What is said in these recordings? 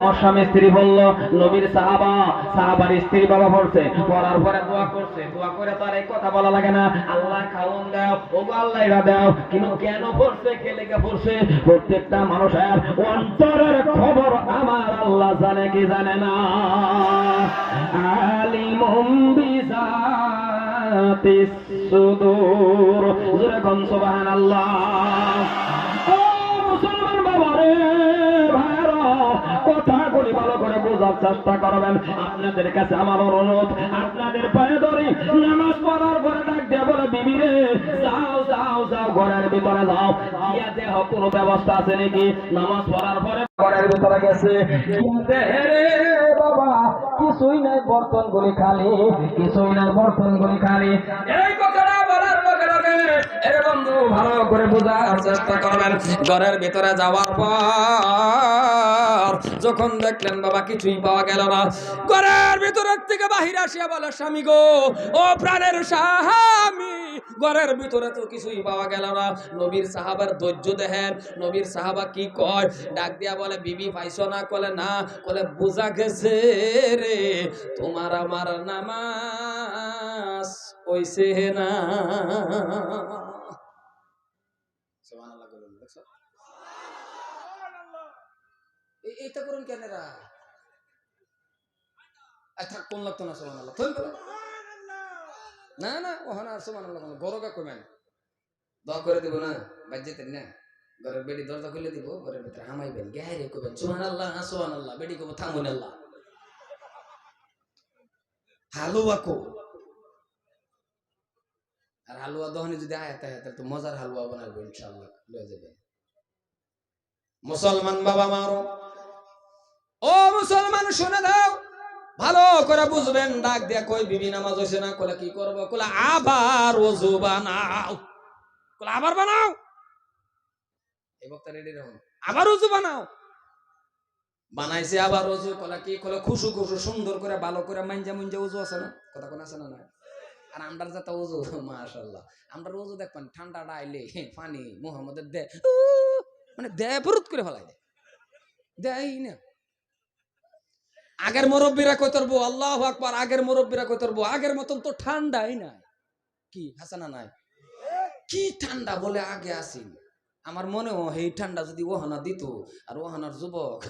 আমার স্বামী স্ত্রী বলল, নবীর সাহাবা, সাহাবার স্ত্রী বাবা পড়ছে, পড়ার পরে দোয়া করছে। দোয়া করে তার এই কথা বলা লাগে না, আল্লাহ খাওন দাও ও আল্লাহ এরা দাও, কিন্তু কেন পড়ছে, কে লেগে পড়ছে? প্রত্যেকটা মানুষের অন্তরের খবর আমার আল্লাহ জানে কি জানে না। আলিমুম বিজাতিস সুদূর। জোরে সুবহানাল্লাহ। ও মুসলমান বাবা কথাগুলি ভালো করে বোঝার চেষ্টা করবেন। আপনাদের কাছে আমার অনুরোধ, আপনাদের পায়ে ধরি, নামাজ পড়ার পরে ডাক দিয়ে বলে, বিবি রে, যাও যাও যাও, ঘরের ভিতরে যাও। দেহ, কোনো ব্যবস্থা আছে নাকি? নামাজ পড়ার পরে ঘরের ভিতরে গেছে। বাবা, কিছুই নাই, বর্তন গুলি খালি, কিছুই নাই, বর্তন গুলি খালি। এই ঘরের ভিতরে যাওয়ার পর যখন দেখলেন বাবা কিছুই পাওয়া গেল না, ঘরের ভিতরের থেকে বাহির আসিয়া বলে, স্বামী গো, ও প্রাণের স্বামী, ঘরের ভিতরে তো কিছুই পাওয়া গেল না। নবীর সাহাবার ধৈর্য দেখেন। নবীর সাহাবা কি কয়? ডাক দিয়া বলে, বিবি, পাইছো না? কলে না। কলে, বোঝা গেছে রে, তোমার আমার নামাজ ওইসে না সুবহানাল্লাহ বলুন, দেখছ? এইটা করুন কেন কোন লাগতো না তুই বলো না না ওখানে আর সুবহানাল্লাহ কোনো গরগা কমেন দোয়া করে দিব না বাজ্যেতেন না। ঘরের বেডি, দরজা খুলে দিব, ঘরের ভিতরে হামাইবেন। গায়ে কবেন সুবহানাল্লাহ সুবহানাল্লাহ। বেডি কব থামুন আল্লাহ। হালুয়া কো। আর হালুয়া দহনে যদি আয়াত আয়াত তো মজার হালুয়া বানাবো ইনশাআল্লাহ। লয়ে যাবেন। মুসলমান বাবা মারো। ও মুসলমান, শুনে দাও ভালো করে বুঝবেন। ডাক দিয়া কই, বিবি, নামাজ হইছে না? কলে কি করব? কলে আবার ওযু বানাও। কলে আবার বানাও? এই বক্তা রেডি আবার ওযু বানাও। বানাইছে, আবার ওযু। কলে কি? কলে খুশু খুশু, সুন্দর করে, ভালো করে মাইনজা মুঞ্জা ওযু আছে না? কথা কোন আছে না না আর আমরার যাতে ওযু, মাশাআল্লাহ আমরা ওযু দেখবেন ঠান্ডাটা আইলে পানি, মুহাম্মদের দে মানে দে ফুরুত করে ফেলাই দেয়। দেয় না। আগের মুরব্বীরা কই তোরবো আল্লাহ আকবার, আগের মুরব্বীরা কই তোরবো আগের মতন তো ঠান্ডাই নাই। কি, হাসানা নাই? কি ঠান্ডা বলে আগে আসিন? আমার মনে হয় এই ঠান্ডা যদি ওহানা দিত, আর ওহানার যুবক,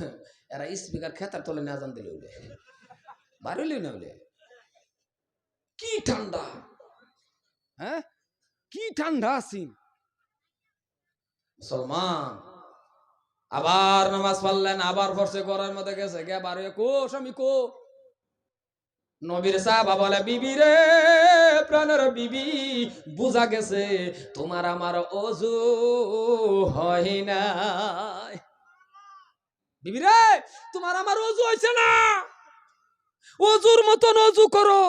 এরা স্পিকার খেতার তলে না জান দিলে উঠে বাড়িলে না বলে কি ঠান্ডা? হ্যাঁ? কি ঠান্ডা আসিন? মুসলমান আবার নামাজ পড়লেন, আবার ফরসে ঘরের মধ্যে গেছে। গে বারে কো, স্বামী কো? নবীর সাহাবা বলে, বিবি রে, প্রাণের বিবি, বুঝা গেছে তোমার আমার অজু হয় না বিবি রে, তোমার আমার অজু হইছে না? অজুর মতন অজু করো।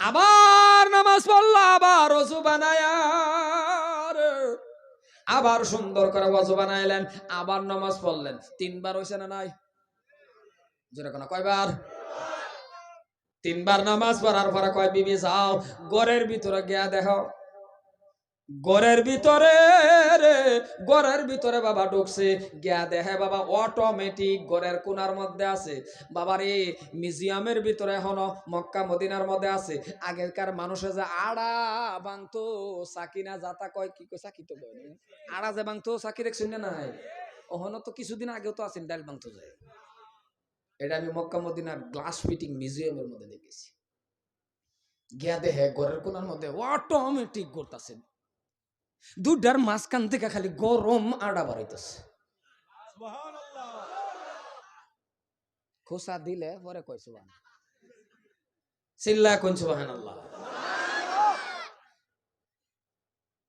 আবার নামাজ পড়লা, আবার অজু বানায়া। আবার সুন্দর করে ওয়াজু বানাইলেন, আবার নামাজ পড়লেন। তিনবার হইছে না নাই? জোরে কোন, কয়বার? তিনবার নামাজ পড়ার পরে কয়, বিবি যাও গড়ের ভিতরে গিয়া দেখো। গড়ের ভিতরে রে গড়ের ভিতরে বাবা ঢুকছে। গিয়া দেখে বাবা অটোমেটিক গড়ের কোনার মধ্যে আছে। বাবার এই মিউজিয়ামের ভিতরে এখনও, মক্কা, মদিনার মধ্যে আছে। আগেকার মানুষে যে আড়া বাংতো সাকিনা যাতা কয়, কি কয় সাকি তো কয় আড়া যে বাংতো সাকি দেখছেন না নাই। ওহনো তো কিছুদিন আগেও তো আছেন ডাল বাংতো যায়। এটা আমি মক্কা, মদিনার গ্লাস ফিটিং মিউজিয়ামের মধ্যে দেখেছি। গিয়া দেখে ঘরের কোনার মধ্যে অটোমেটিক করতেছে দুটার মাঝখান থেকে খালি গরম আড়া বাড়াইতেছে। খোসা দিলে পরে সুবান চিল্লা কোন সুবাহান আল্লাহ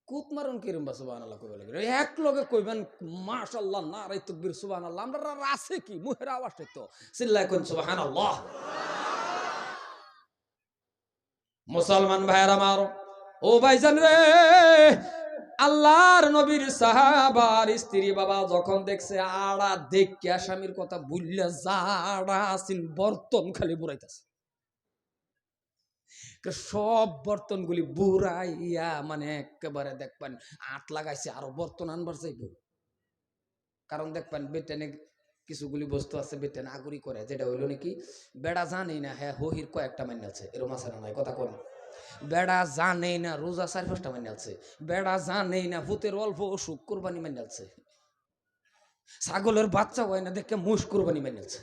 কুত মারুন কিরম বা সুবাহান আল্লাহ কইবে লাগে এক লগে কইবেন, মাশাআল্লাহ না রে তকবীর সুবাহান আল্লাহ আমরা আছে কি? মুহের আওয়াজ তো চিল্লা কোন সুবাহান আল্লাহ মুসলমান ভাইয়ের আমার ও ভাইজান রে! আল্লাহর নবীর সাহাবার স্ত্রী বাবা যখন দেখছে, আড়া দেখিয়া স্বামীর কথা বুঝলে যাড়া আসিন বর্তন খালি বুড়াইতেছে। সব বর্তনগুলি বুড়াইয়া মানে একেবারে দেখবেন, আট লাগাইছে, আরও বর্তন আনবার চাইব। কারণ দেখবেন বেটেনে কিছুগুলি বস্তু আছে বেটেনে আগুরি করে, যেটা হইল নাকি, বেড়া জানি না হ্যাঁ হহির কয়েকটা মাইনে আছে, এরম আছে না কথা কোন বেড়া জানেই না, রোজা চার পাঁচটা মাইনে আছে বেড়া জানেই না, ভূতের অল্প অসুখ কোরবানি মাইনে আছে ছাগলের বাচ্চা হয় না দেখে মুষ কোরবানি মাইনে আছে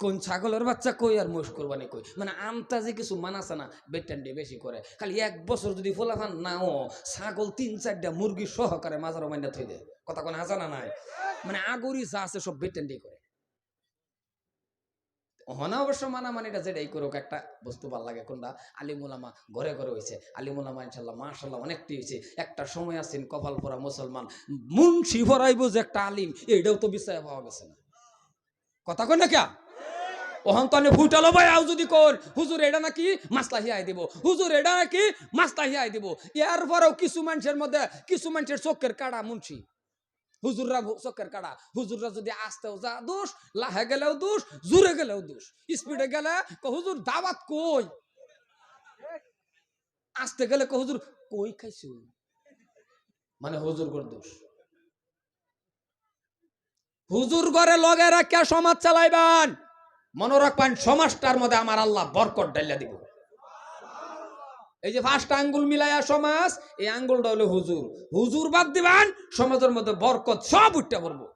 কোন ছাগলের বাচ্চা কই আর মোষ কোরবানি কই? মানে আমতাজি কিছু মানাছে না বেটান্ডি বেশি করে। খালি এক বছর যদি ফোলাফান নাও, ছাগল তিন চারটা মুরগি সহকারে মাজার মাইনা থই দেয়। কথা কোন হাসা না নাই? মানে আগরি যা আছে সব বেটান্ডি করে। হনা অবশ্য মানামানিটা যেটাই করুক, একটা বস্তু ভালো লাগে। কোনটা? আলিমুলামা ঘরে ঘরে হয়েছে আলিমুলামা ইনশাল্লাহ মাশাল্লাহ অনেকটি হয়েছে একটা সময় আছেন কপাল পরা মুসলমান। মুন্সি ভরাইব যে একটা আলিম, এইটাও তো বিষয় পাওয়া গেছে না। কথা কই না কে? আমি ফুটালো ভাই, আও যদি কোন হুজুর এটা নাকি মাসলা হিয়াই দিব। হুজুর এটা নাকি মাসলা হিয়াই দিব। এর পরেও কিছু মানুষের মধ্যে, কিছু মানুষের চোখের কাড়া মুন্সি। হুজুররা চোখের কাড়া হুজুররা যদি আসতেও যা দোষ লাহে গেলেও দোষ জুড়ে গেলেও দোষ। স্পিডে গেলে হুজুর দাওয়াত কই? আসতে গেলে হুজুর কই খাইছো? মানে হুজুর গর দোষ। হুজুর ঘরে লগে রাখিয়া সমাজ চালাইবেন। মনে রাখবেন সমাজটার মধ্যে আমার আল্লাহ বরকট ডাইলা দিব। এই যে ফার্স্ট আঙ্গুল মিলাইয়া সমাজ, এই আঙ্গুলটা হলো হুজুর। হুজুর বাদ দিবেন, সমাজের মধ্যে বরকত সব উঠতে পড়ব।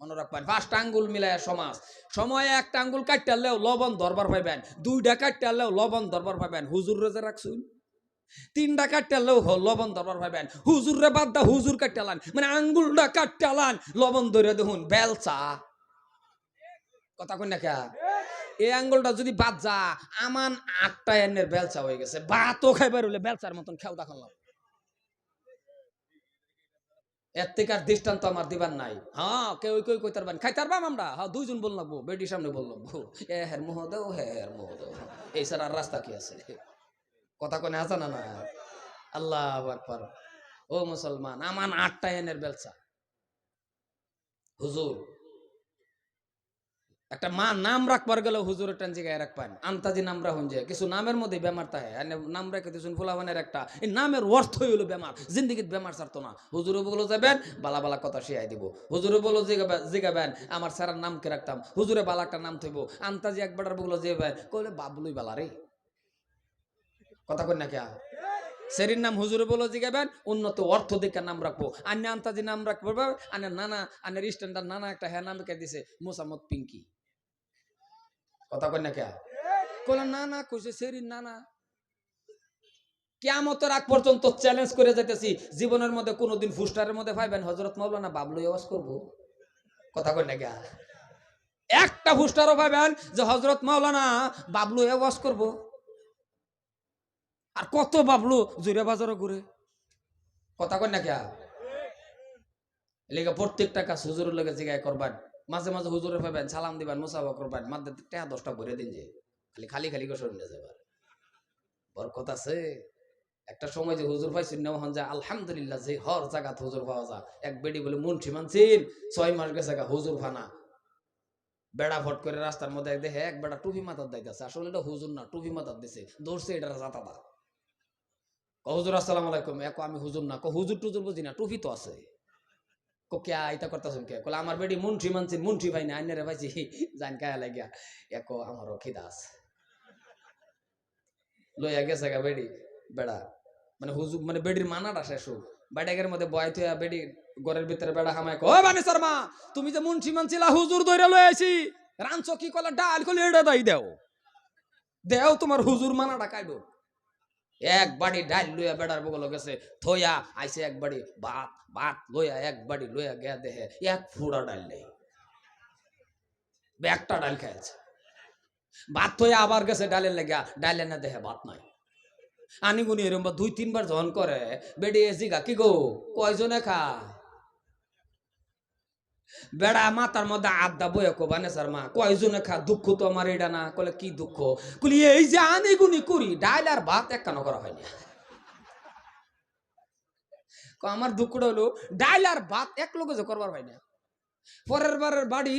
মনে রাখবেন ফার্স্ট আঙ্গুল মিলাইয়া সমাজ। সময়ে একটা আঙ্গুল কাটতে আনলেও লবণ দরবার পাইবেন, দুইটা কাটতে আনলেও লবণ দরবার পাইবেন, হুজুর রেজে রাখছুন? তিনটা হ- লবণ দরবার পাইবেন হুজুর রে বাদ দা হুজুর কাটতে আলান মানে আঙ্গুলটা কাটতে আলান লবণ ধরে দেখুন, বেলচা। কথা কই না এই আঙ্গুলটা যদি বাদ যা, আমান আটটা এনের বেলচা হয়ে গেছে। ভাতও খাইবার হলে বেলচার মতন খেও দেখালাম এর থেকে আর দৃষ্টান্ত আমার দিবার নাই। হ্যাঁ কেউ কেউ কই তারবেন খাই তারবাম আমরা? হ্যাঁ দুইজন বল লাগবো বেটির সামনে বল লাগবো এ হের মোহ দেও, হে হের মোহ এই স্যার আর রাস্তা কি আছে? কথা কোনে আছে না না আল্লাহ আকবার। ও মুসলমান, আমান আটটা এনের বেলচা। হুজুর একটা মা নাম রাখবার গেলে হুজুরের টান জায়গায় রাখবেন আন্তাজি নাম রাখুন যে, কিছু নামের মধ্যে বেমার তাহে। নাম রেখে দিয়েছেন ফুলাবানের একটা। এই নামের অর্থই হলো বেমার। জিন্দিগিত বেমার ছাড়তো না। হুজুরে বলো যাবেন, বালা বালা কথা শিয়াই দিব। হুজুরে বলো জিগাবেন, আমার স্যারের নাম কে রাখতাম? হুজুরে বালা একটা নাম থইব। আন্তাজি একবার বলো যে কইলে, বাবলুই বালা রে। কথা কই না কে সেরির নাম হুজুরে বলো জিগাবেন, উন্নত অর্থ দিকে নাম রাখব। আন্য আন্তাজি নাম রাখব আন্য নানা আন্যের স্ট্যান্ডার্ড নানা একটা হ্যাঁ নাম কে দিছে, মোসাম্মদ পিঙ্কি। কথা কই না কে কইলাম, না না, কইছে সেরির না না। কেয়ামতের আগ পর্যন্ত চ্যালেঞ্জ করে যেতেছি জীবনের মধ্যে কোনোদিন ফুস্টারের মধ্যে পাইবেন। হজরত মাওলানা বাবলু আওয়াজ করব? কথা কই না কে একটা ফুস্টারও পাইবেন যে হজরত মাওলানা বাবলু আওয়াজ করব। আর কত বাবলু জুড়ে বাজারও ঘুরে। কথা কই না কে এলাকা প্রত্যেকটা কাজ হুজুরের লগে জিগায় করবেন মাঝে মাঝে হুজুরে পাবেন সালাম দিবেন মুসাফা করবেন মাঝে টেহা দশটা ভরে দিন যে। খালি খালি খালি করে সরিয়ে যাবার বরকত আছে। একটা সময় যে হুজুর ভাই না হন যা আলহামদুলিল্লাহ, যে হর জায়গাত হুজুর পাওয়া যা এক বেডি বলে মুন্সি মানছেন ছয় মাস গেছে হুজুর ফানা বেড়া ফট করে রাস্তার মধ্যে দেখে এক বেড়া টুপি মাথার দিতেছে। আসলে এটা হুজুর না, টুপি মাথার দিছে। দৌড়ছে এটা জাতাদা হুজুর, আসসালাম আলাইকুম। এক, আমি হুজুর না। হুজুর টুজুর বুঝি না, টুপি তো আছে। কো কে আইতা করতেছেন কে কলে আমার বেডি মুন্সি মানছেন মুন্সি ভাই না আইনারে ভাইছি জান কায়া লাগিয়া। এক আমারও খিদা আছে। লইয়া গেছে গা বেডি, বেড়া। মানে হুজুর মানে বেডির মানাটা শেষ হোক বেডাগের মধ্যে বয় থইয়া বেডি ঘরের ভিতরে বেড়া হামায় কো বানি শর্মা তুমি যে মুন্সি মানছিলা হুজুর দইরা লই আইছি রাঞ্চ কি কলা, ডাল কলে এটা দাই দেও? দেও তোমার হুজুর মানাটা কাইব। এক বাড়ি ডাল লইয়া বেড়ার বগল গেছে, থইয়া আইসে এক বাড়ি ভাত ভাত লইয়া এক বাড়ি লইয়া গিয়া দেহে এক ফুড়া ডাল নেই একটা ডাল খেয়েছে ভাত থইয়া আবার গেছে ডালের লেগা ডালে না দেহে ভাত নাই। আনি গুনি এরম দুই তিনবার জন করে, বেডি এসি গা কি গো? কয়জনে খা বেড়া মাতার মধ্যে আড্ডা বয়ে কো, বানে স্যার মা। কয়জনে খা, দুঃখ তো আমার এটা না? কলে কি দুঃখ? কলি এই যে আনি গুনি করি, ডাইল আর ভাত একখানো করা হয়নি। আমার দুঃখটা হলো, ডাইল আর ভাত এক লোকে যে করবার হয় না পরের বারের বাড়ি,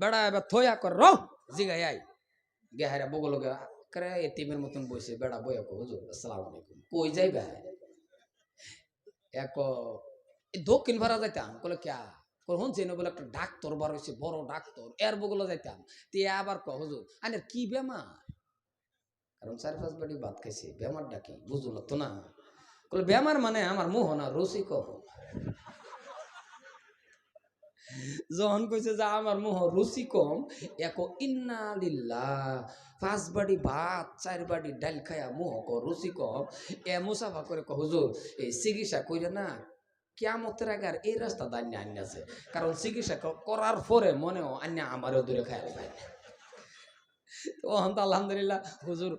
বেড়া এবার থইয়া কর, রো, জিগাই আই গেহারা বগল গে করে এতিমের মতন বসে বেড়া বইয়া কো, হুজুর, আসসালামু আলাইকুম। কই যাইবে? এক দক্ষিণ ভাড়া যাইতাম। কলে ক্যা? কখন চেন বলে একটা ডাক্তার বার হয়েছে বড় ডাক্তার, এর বগুলো যাইতাম। তে আবার ক হুজুর, আনের কি বেমার? কারণ চার পাঁচ বাড়ি ভাত খাইছে, বেমারটা কি? বুঝলো তো না। কলে বেমার মানে আমার মোহ না, রসি কহ যখন কইছে যে আমার মোহ রুচি কম, এক ইন্না পাঁচ বাড়ি ভাত, চার বাড়ি ডাল খায়া মোহ ক রুচি কম। এ মুসাফা করে ক এই চিকিৎসা কইরে না কেমতের আগে আর এই রাস্তা দান্যা আনিয়াছে কারণ চিকিৎসা করার পরে মনেও আন্য আমারও দূরে খায় পায় না তো আলহামদুলিল্লাহ, হুজুর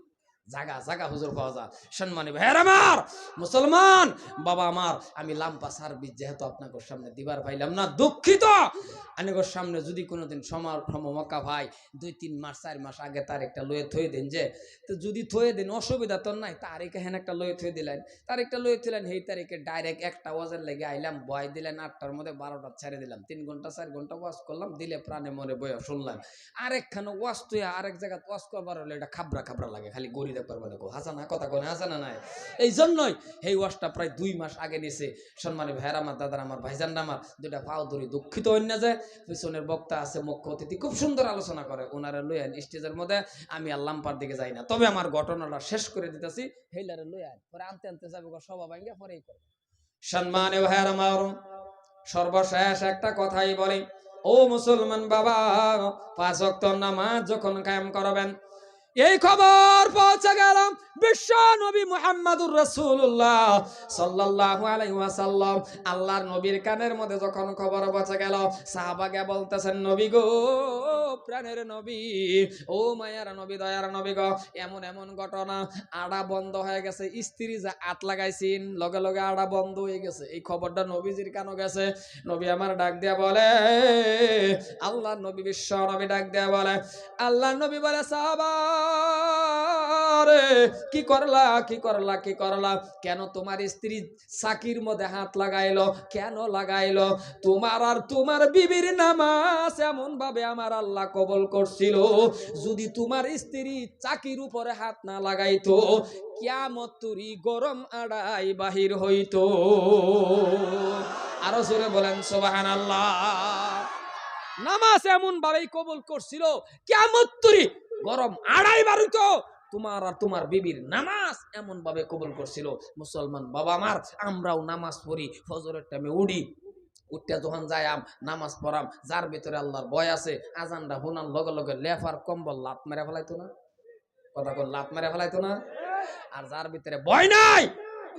জাগা জাগা হুজুর পাওয়া সম্মানী ভাইয়ের আমার, মুসলমান, বাবা আমার, আমি লাম্পা সার্ভিস যেহেতু আপনাকে সামনে দিবার পাইলাম না, দুঃখিত। আনেগর সামনে যদি কোনোদিন সমার মক্কা ভাই, দুই, তিন মাস, চার মাস আগে তার একটা লয়ে থয়ে দেন যে, তো যদি থয়ে দেন, অসুবিধা তো নাই, তারিখে হেন একটা লয়ে থয়ে দিলেন। তারিখটা লয়ে থইলেন, সেই তারিখে ডাইরেক্ট একটা ওয়াজের লেগে আইলাম বয় দিলেন, আটটার মধ্যে বারোটা ছেড়ে দিলাম। তিন ঘণ্টা, চার ঘণ্টা ওয়াজ করলাম, দিলে প্রাণে মনে বয়ে শুনলাম। আরেকখানে ওয়াজ তুই আরেক জায়গায় ওয়াজ করবার হলে এটা খাবরা খাবরা লাগে, খালি গড়ি দেখবার মানে কো। হাসানা কথা নাই? এই জন্যই এই ওয়াজটা প্রায় দুই মাস আগে নিছে ভাইয়ের, আমার দাদার, আমার আমার পাও ধরি দুঃখিত যায় পিছনের বক্তা আছে মুখ্য অতিথি, খুব সুন্দর আলোচনা করে। ওনারা লইয়ান স্টেজের মধ্যে আমি আর লাম্পার দিকে যাই না। তবে আমার ঘটনাটা শেষ করে দিতেছি। লইয়ান পরে আনতে আনতে যাবে সভা ভাঙ্গে পরেই সম্মানে ভাইয়ের, আমার সর্বশেষ একটা কথাই বলি। ও মুসলমান বাবা, পাঁচ নামাজ যখন কায়েম করবেন এই খবর পৌঁছে গেলাম বিশ্ব নবী মুহাম্মাদুর রাসূলুল্লাহ সাল্লাল্লাহু আলাইহি ওয়াসাল্লাম। আল্লাহর নবীর কানের মধ্যে যখন খবর পৌঁছে গেল, সাহাবাকে বলতেছেন, নবী গো প্রাণের নবী। ও মায়ার নবী, দয়ার নবী গ, এমন এমন ঘটনা। আড়া বন্ধ হয়ে গেছে, স্ত্রী যা আত লাগাইছেন, লগে লগে আড়া বন্ধ হয়ে গেছে। এই খবরটা নবীজির কেন গেছে। নবী আমার ডাক দেয়া বলে আল্লাহ নবী বিশ্ব নবী ডাক দেয়া বলে। আল্লাহ নবী বলে, সাহাবা রে, কি করলা কি করলা কি করলা? কেন তোমার স্ত্রী সাকির মধ্যে হাত কেন তোমার আর তোমার বিবির নামাজ এমন ভাবে আমার আল্লাহ কবল করছিল। যদি তোমার স্ত্রী চাকির উপরে হাত না লাগাইতো, কিয়ামত তুরি গরম আড়াই বাহির হইতো। আরও জোরে বলেন সোবাহান আল্লাহ নামাজ এমন ভাবেই কবল করছিল কেমন তুরি গরম আড়াই বারুত তোমার আর তোমার বিবির নামাজ এমন ভাবে কবল করছিল। মুসলমান বাবা আমার আমরাও নামাজ পড়ি, ফজরের টাইমে উড়ি উঠতে যখন যাইয়াম, নামাজ পড়াম, যার ভিতরে আল্লাহর ভয় আছে, আজানটা হুনার লগে লগে লেফার কম্বল লাত মেরে ফেলাইতো না? কথা কোন, লাত মেরে ফেলাইতো না? আর যার ভিতরে ভয় নাই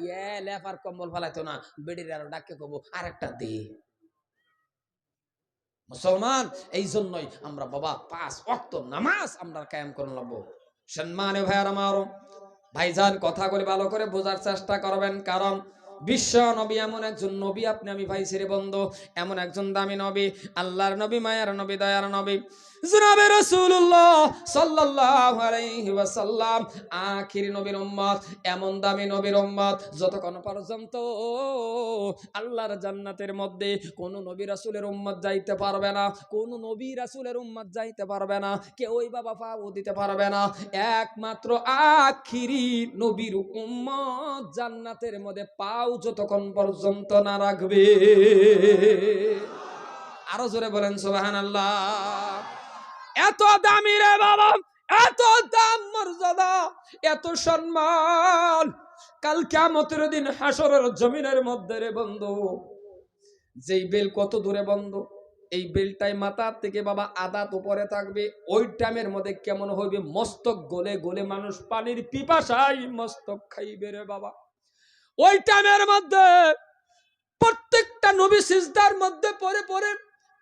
ইয়ে লেফার কম্বল ফেলাইতো না। বেডির আরও ডাকে কব, আরেকটা দে। মুসলমান এই জন্যই আমরা বাবা পাঁচ অক্ত নামাজ আমরা কায়েম করে নেব সম্মানে ভাইয়ার আমার, ভাইজান কথা করে ভালো করে বোঝার চেষ্টা করবেন, কারণ বিশ্ব নবী এমন একজন নবী আপনি আমি ভাই ছেড়ে বন্ধু, এমন একজন দামি নবী, আল্লাহর নবী, মায়ার নবী, দয়ার নবী। জনাবে রাসূলুল্লাহ সাল্লাল্লাহু আলাইহি ওয়াসাল্লাম। আখির নবীর উম্মত, এমন দামি নবীর উম্মত যতক্ষণ পর্যন্ত আল্লাহর জান্নাতের মধ্যে কোন নবী রাসূলের উম্মত যাইতে পারবে না, কোন নবী রাসূলের উম্মত যাইতে পারবে না, কেউই বাবা পাও দিতে পারবে না। একমাত্র আখিরি নবীর উম্মত জান্নাতের মধ্যে পাও যতক্ষণ পর্যন্ত না রাখবে। আরও জোরে বলেন, সুবহানাল্লাহ। এত দামি রে বাবা, এত দাম মর্যাদা, এত সম্মান। কাল কেমতের দিন হাসরের জমিনের মধ্যে রে বন্ধু, যেই বেল কত দূরে বন্ধ, এই বেলটাই মাথার থেকে বাবা আদাত উপরে থাকবে। ওই টাইমের মধ্যে কেমন হইবে? মস্তক গলে গলে মানুষ পানির পিপাসাই মস্তক খাইবে রে বাবা। ওই টাইমের মধ্যে প্রত্যেকটা নবী সিজদার মধ্যে পরে পড়ে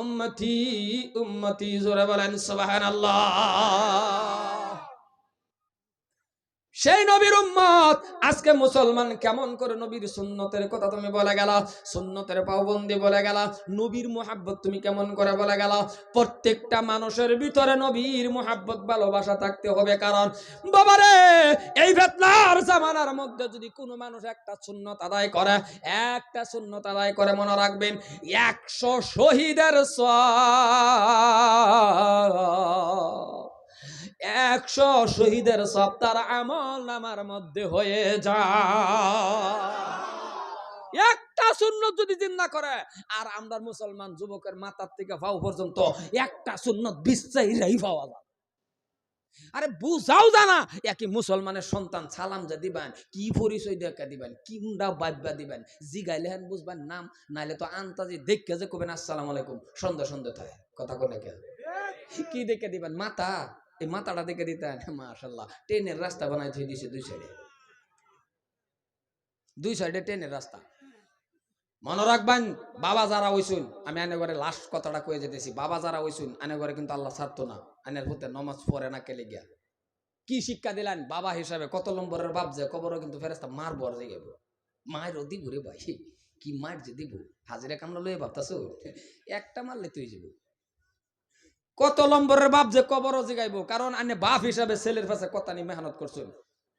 উম্মতি উম্মতি জোরে বলেন সুবহানাল্লাহ। সেই নবীর উম্মত। আজকে মুসলমান কেমন করে নবীর সুন্নতের কথা তুমি বলে গেল? সুন্নতের পাবন্দি বলে গেল? নবীর মোহাব্বত তুমি কেমন করে বলে গেল? প্রত্যেকটা মানুষের ভিতরে নবীর মোহাব্বত, ভালোবাসা থাকতে হবে। কারণ, বাবারে, এই ফেতনার জামানার মধ্যে যদি কোনো মানুষ একটা সুন্নত আদায় করে, একটা সুন্নত আদায় করে মনে রাখবেন, একশো শহীদের সওয়াব। একশো শহীদের সব তার আমল নামার মধ্যে হয়ে যায়। একটা সুন্নত যদি জিন্দা করে, আর আমরা মুসলমান যুবকের মাথার থেকে পাও পর্যন্ত একটা সুন্নত বিশ্বাসীরাই পাওয়া যায়। আরে বুঝাও জানা, একই মুসলমানের সন্তান সালাম যে দিবেন, কি পরিচয় দেখা দিবেন, কি উন্ডা বাব্যা দিবেন, জিগাইলে হেন বুঝবেন নাম, নাইলে তো আন্তাজি দেখে যে কবেন, আসসালাম আলাইকুম সন্ধ্যা সন্ধ্যা থাকে। কথা কোনে কে? কি দেখে দিবেন? মাথা। এই মাথাটা দেখে দিতেন মাশাল্লাহ ট্রেনের রাস্তা বানাই থই দিছে দুই সাইডে। দুই সাইডে ট্রেনের রাস্তা। মনে রাখবেন, বাবা যারা হইছুন আমি আনে ঘরে লাস্ট কথাটা কয়ে যেতেছি, বাবা যারা হইছুন আনে ঘরে কিন্তু আল্লাহ ছাড়তো না। আনের হতে নমাজ পড়ে না কেলে গিয়া। কি শিক্ষা দিলেন? বাবা হিসাবে কত নম্বরের বাপ যে, কবরও কিন্তু ফেরেস্তা মার বর যে গেব। মায়েরও দিব রে ভাই, কি মার যে দিব? হাজিরা কামলা লয়ে ভাবতাছো? একটা মারলে তুই যাব। কত নম্বরের বাপ যে কবরও জিগাইব? কারণ আনে বাপ হিসাবে ছেলের পাশে কথা নিয়ে মেহনত করছুন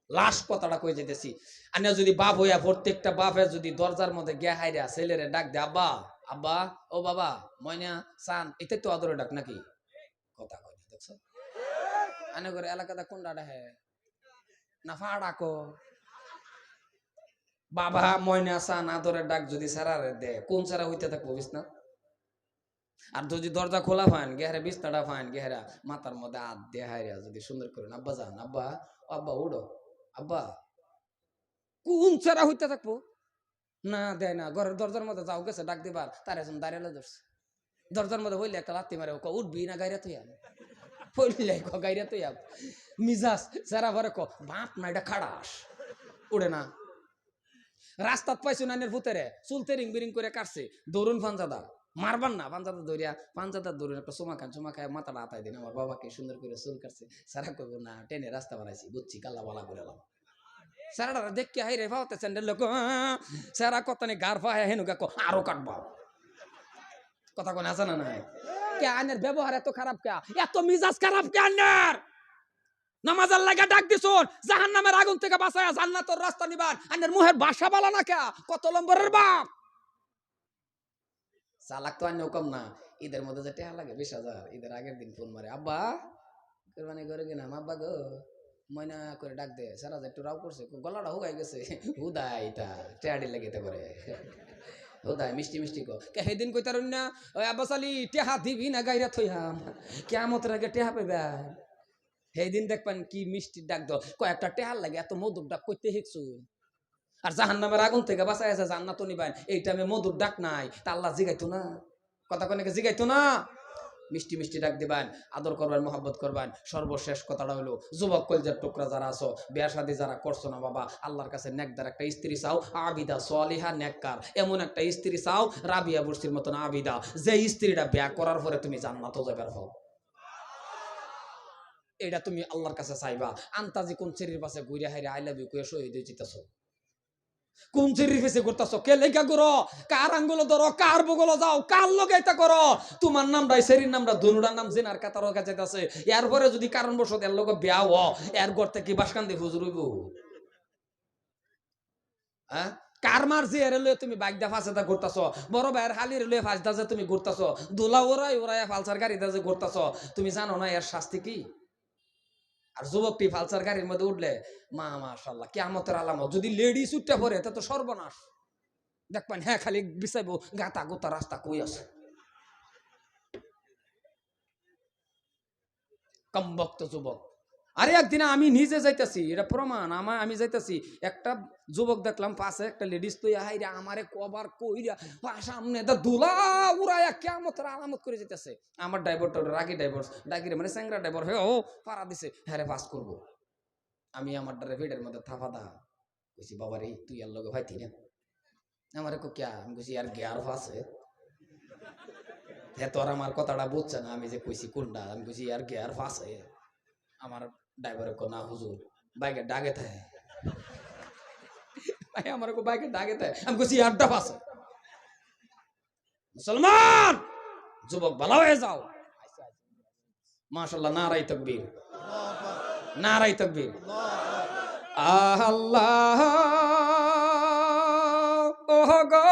লাস্ট কথাটা কই যেতেছি আনে যদি বাপ হইয়া প্রত্যেকটা বাপে যদি দরজার মধ্যে গিয়া হাইরা ছেলেরে ডাক দে আব্বা আব্বা ও বাবা ময়না সান এতে তো আদরে ডাক নাকি? কথা না, দেখছ? আনে করে এলাকাটা কোনটা ডাহে না ফা ডাকো বাবা ময়না সান আদরের ডাক যদি সারারে দে কোন সারা হইতে থাকব বিছনা আর যদি দরজা খোলা ফান গেহারে বিছনাটা ফান গেহারা মাথার মধ্যে হাত দিয়ে হাইরা যদি সুন্দর করে, আব্বা যান, আব্বা আব্বা উড়ো আব্বা, কোন সারা হইতে থাকব? না, দেয় না, ঘরের দরজার মধ্যে যাও, গেছে, ডাক দিবার, তার এখন দাঁড়িয়ে ধরছে। দরজার মধ্যে হইলে একটা লাত্তি মারে উঠবি না, গাইরা তুই হইলে ক, গাইরা তুই মিজাজ সারা ভরে ক, বাপ না, এটা খাড়াস। উড়ে না। রাস্তাত পাইছো নানের ভূতেরে, চুল তেরিং বিরিং করে কাটছে দৌড়ুন ফানজাদা মারবান না পাঞ্জাদা দৌড়িয়া পাঞ্জাদা দৌড়ুন একটা চুমা খান, চুমা খায় মাথাটা আতাই দিন, আমার বাবাকে সুন্দর করে চুল কাটছে। সারা কইব, না, টেনে রাস্তা বানাইছি, বুঝছি, কাল্লা বালা করে এলাম সারাটা দেখকে হাই রে ভাবতে স্যান্ডেল লোক সারা কত নে গার ফায় হেনুকা কো, আরও কাটবা। কথা কোন আছে না নাই? কে আনের ব্যবহার এত খারাপ কে? এত মিজাজ খারাপ কে আনের নামাজার লাগা ডাক দিছুন, জাহান্নামের আগুন থেকে বাঁচায়া জান্নাতের রাস্তা নিবার আনের মুহের বাসা বালা না কে? কত নম্বরের বাপ? চালাক তো আন্য কম না। ঈদের মধ্যে যে টেহা লাগে, বিশ হাজার, ঈদের আগের দিন ফোন মারে, আব্বা, কোরবানি করে কিনা আব্বা গো, ময়না করে ডাক দে, সারা যে একটু রাও করছে, গলাটা হুগাই গেছে, হুদাই এটা টেহাডি লাগিতে পারে। হুদাই, মিষ্টি মিষ্টি কো কে সেদিন কই তার না, ওই আব্বাস আলী টেহা দিবি না গাইরা থইহাম কেমতের আগে টেহা পেবা সেইদিন দেখবেন কি মিষ্টি ডাক দাও কয়েকটা টেহার লাগে, এত মধুর ডাক করতে শিখছু আর জাহান নামের আগুন থেকে বাঁচাই আছে জান্নাত নিবেন এই টাইমে মধুর ডাক নাই, তা আল্লাহ জিগাইতো না। কথা কনেকে জিগাইতো না? মিষ্টি মিষ্টি ডাক দিবেন আদর করবেন মোহাব্বত করবেন সর্বশেষ কথাটা হলো, যুবক কলজার টুকরা যারা আছো, বিয়া শাদী যারা করছ না বাবা, আল্লাহর কাছে নেকদার একটা স্ত্রী চাও, আবিদা সোয়ালিহা নেককার। এমন একটা স্ত্রী চাও, রাবিয়া বুর্সির মতন আবিদা। যে স্ত্রীটা বিয়া করার পরে তুমি জান্নাত যাবার হও। এটা তুমি আল্লাহর কাছে চাইবা। আন্তাজি কোন চেরির পাশে ঘুরে হাইরে আই লাভ ইউ কয়ে শহীদ হয়ে যেতেছ। কোন চেরির করতেছ? কে লেখা করো? কার আঙ্গুলো ধরো? কার বগলো যাও? কার লগাইতা করো? তোমার সেরির নাম জেনার কাতার কাছে আছে এরপরে যদি এর বিয়া হ এর ঘর থেকে হ্যাঁ? কার মার যে এর লয়ে তুমি বাইক দা ফাঁসে দা ঘুরতাছ বড় ভাইয়ের হালির লয়ে ফাঁস দা যে তুমি ঘুরতাছ দোলা ওরাই ওরাই ফালসার গাড়ি দা যে ঘুরতাছ তুমি জানো না এর শাস্তি কি? আর যুবকটি ফালসার গাড়ির মধ্যে উঠলে, মা মাশাল্লাহ কেমতের আলামত, যদি লেডিস উঠতে পড়ে তা তো সর্বনাশ। দেখবেন হ্যাঁ খালি বিচাইব গাতা গোতা রাস্তা কই আছে? কমবক্ত যুবক। আরে একদিন আমি নিজে যাইতাছি, এটা প্রমাণ আমার আমি যাইতাছি, একটা যুবক দেখলাম পাশে একটা লেডিস তো হাইরা আমারে কবার কইরা সামনে দা দুলা উড়াইয়া কেমতের আলামত করে যেতেছে আমার ড্রাইভারটা রাগি ড্রাইভার ডাকিরে মানে স্যাংরা ড্রাইভার হে, ও পাড়া দিছে হ্যাঁ রে পাস করব। আমি আমার ড্রাইভারের মধ্যে থাফা দা কইছি, বাবা রে, তুই আর লগে ভাইতি না? আমারে কো ক্যা আমি কইছি, আর গিয়ার ফাসে হ্যাঁ তোর আমার কথাটা বুঝছে না, আমি যে কইছি, কোনটা? আমি কইছি, আর গিয়ার ফাসে আমার ড্রাইভারের কো না হুজুর বাইকে ডাগে থাকে ভাই, আমার কো বাইকে ডাগে থাকে আমি কইছি আড্ডা পাশে মুসলমান, যুবক ভালো হয়ে যাও। মাশাল্লাহ নারাই তকবীর। নারাই তকবীর। আল্লাহ, ওহ গো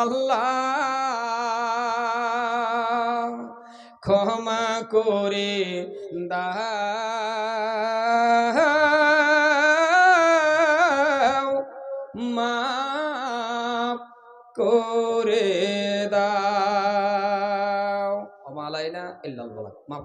আল্লাহ, ক্ষমা করে দাও। করে দাও